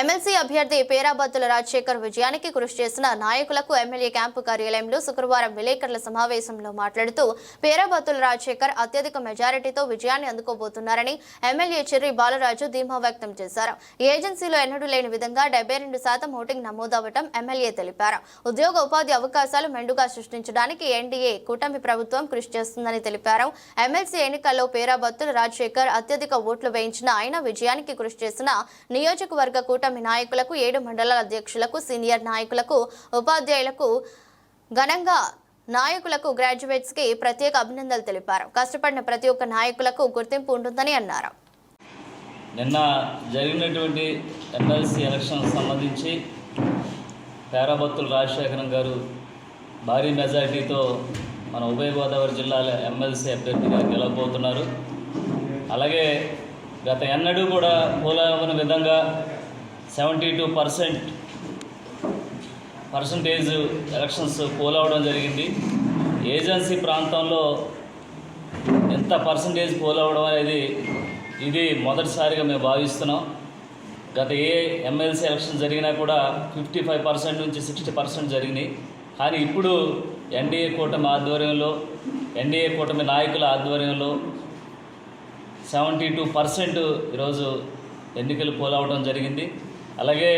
MLC అభ్యర్థి పేరాబత్తుల రాజశేఖర్ విజయానికి కృషి చేసిన నాయకులకు ఎమ్మెల్యే క్యాంపు కార్యాలయంలో శుక్రవారం విలేకరుల సమావేశంలో మాట్లాడుతూ పేరాబత్తుల రాజశేఖర్ అత్యధిక మెజారిటీతో విజయాన్ని అందుకోబోతున్నారని ఎమ్మెల్యే చెర్రి బాలరాజు ధీమా వ్యక్తం చేశారు. ఏజెన్సీలో ఎన్నడూ లేని విధంగా డెబ్బై రెండు శాతం ఓటింగ్ నమోదవటం ఎమ్మెల్యే తెలిపారు. ఉద్యోగ ఉపాధి అవకాశాలు మెండుగా సృష్టించడానికి ఎన్డీఏ కూటమి ప్రభుత్వం కృషి చేస్తుందని తెలిపారు. ఎమ్మెల్సీ ఎన్నికల్లో పేరాబత్తుల రాజశేఖర్ అత్యధిక ఓట్లు వేయించిన ఆయన విజయానికి కృషి చేసిన నియోజకవర్గ కూటమి నాయకులకు ఏడు మండల అధ్యక్షులకు సీనియర్ నాయకులకు ఉపాధ్యాయులకు ఘనంగా నాయకులకు గ్రాడ్యుయేట్స్కి ప్రత్యేక అభినందనలు తెలిపారు. కష్టపడిన ప్రతి ఒక్క నాయకులకు గుర్తింపు ఉంటుందని అన్నారు. నిన్న జరిగినటువంటి ఎమ్మెల్సీ ఎలక్షన్ సంబంధించి పేరాబత్తుల రాజశేఖరం గారు భారీ మెజార్టీతో మన ఉభయ గోదావరి జిల్లాల ఎమ్మెల్సీ అభ్యర్థిగా గెలవబోతున్నారు. అలాగే గత ఎన్నడూ కూడా పోలవని విధంగా seventy two percent percentage elections poll అవడం జరిగింది. ఏజెన్సీ ప్రాంతంలో ఎంత పర్సంటేజ్ పోల్ అవ్వడం అనేది ఇది మొదటిసారిగా మేము భావిస్తున్నాం. గత ఏ ఎమ్మెల్సీ ఎలక్షన్ జరిగినా కూడా ఫిఫ్టీ ఫైవ్ పర్సెంట్ నుంచి సిక్స్టీ పర్సెంట్ జరిగినాయి. కానీ ఇప్పుడు ఎన్డీఏ కూటమి ఆధ్వర్యంలో ఎన్డీఏ కూటమి నాయకుల ఆధ్వర్యంలో సెవెంటీ టూ పర్సెంట్ ఈరోజు ఎన్నికలు పోలవడం జరిగింది. అలాగే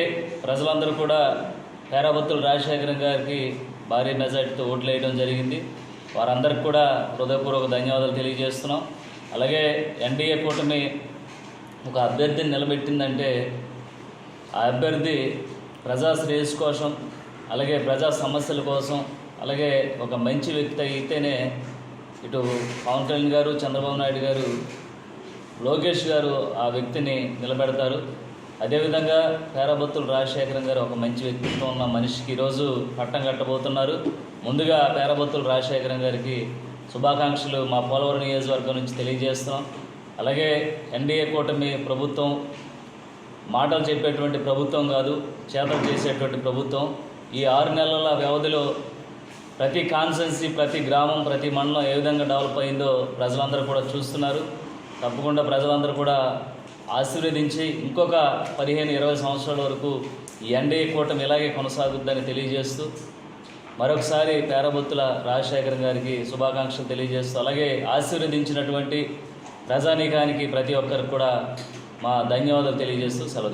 ప్రజలందరూ కూడా పేరాబత్తుల రాజశేఖరం గారికి భారీ మెజార్టీతో ఓట్లు వేయడం జరిగింది. వారందరికి కూడా హృదయపూర్వక ధన్యవాదాలు తెలియజేస్తున్నాం. అలాగే ఎన్డీఏ కూటమి ఒక అభ్యర్థిని నిలబెట్టిందంటే ఆ అభ్యర్థి ప్రజా శ్రేయస్సు కోసం అలాగే ప్రజా సమస్యల కోసం అలాగే ఒక మంచి వ్యక్తి అయితేనే ఇటు పవన్ కళ్యాణ్ గారు చంద్రబాబు నాయుడు గారు లోకేష్ గారు ఆ వ్యక్తిని నిలబెడతారు. అదేవిధంగా పేరబత్తులు రాజశేఖరం గారు ఒక మంచి వ్యక్తిత్వం ఉన్న మనిషికి ఈరోజు పట్టం కట్టబోతున్నారు. ముందుగా పేరాబత్తుల రాజశేఖరం గారికి శుభాకాంక్షలు మా పోలవరం నియోజకవర్గం నుంచి తెలియజేస్తున్నాం. అలాగే ఎన్డీఏ కూటమి ప్రభుత్వం మాటలు చెప్పేటువంటి ప్రభుత్వం కాదు చేతలు చేసేటువంటి ప్రభుత్వం. ఈ ఆరు నెలల వ్యవధిలో ప్రతి కాన్సెన్సీ ప్రతి గ్రామం ప్రతి మండలం ఏ విధంగా డెవలప్ అయిందో ప్రజలందరూ కూడా చూస్తున్నారు. తప్పకుండా ప్రజలందరూ కూడా ఆశీర్వదించి ఇంకొక పదిహేను ఇరవై సంవత్సరాల వరకు ఈ ఎన్డీఏ కూటమి ఇలాగే కొనసాగుద్దని తెలియజేస్తూ మరొకసారి పేరబొత్తుల రాజశేఖర్ గారికి శుభాకాంక్షలు తెలియజేస్తూ అలాగే ఆశీర్వదించినటువంటి ప్రజానీకానికి ప్రతి ఒక్కరికి కూడా మా ధన్యవాదాలు తెలియజేస్తూ సెలవు